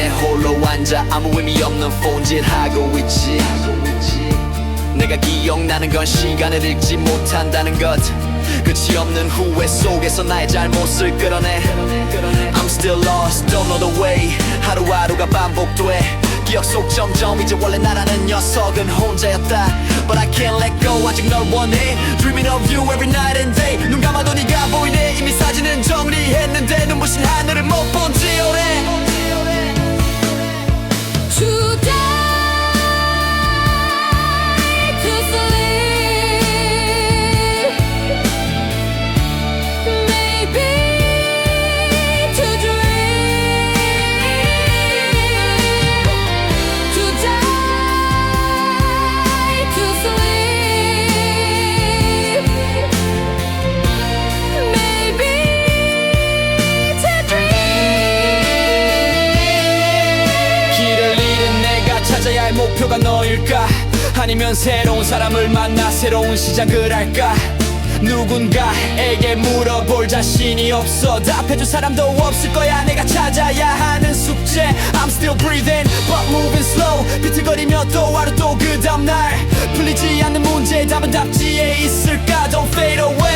방 안에 홀로 앉아 아무 의미 없는 폰짓 하고 있지. 내가 기억나는 건 시간을 읽지 못한다는 것. 끝이 없는 후회 속에서 나의 잘못을 끌어내. I'm still lost, don't know the way. 하루하루가 반복돼. 기억 속 점점 이제 원래 나라는 녀석은 혼자였다. But I can't let go 아직 널 원해. Dreaming of you every night and day. 눈 감아도 네가 보이네. 이미 사진은 정리했는데 눈부신 하늘 할 목표가 너일까? 아니면 새로운 사람을 만나 새로운 시작을 할까? 누군가에게 물어볼 자신이 없어 답해줄 사람도 없을 거야. 내가 찾아야 하는 숙제. I'm still breathing but moving slow. 비틀거리며 또 하루 또 그 다음날 풀리지 않는 문제. 답은 답지에 있을까? Don't fade away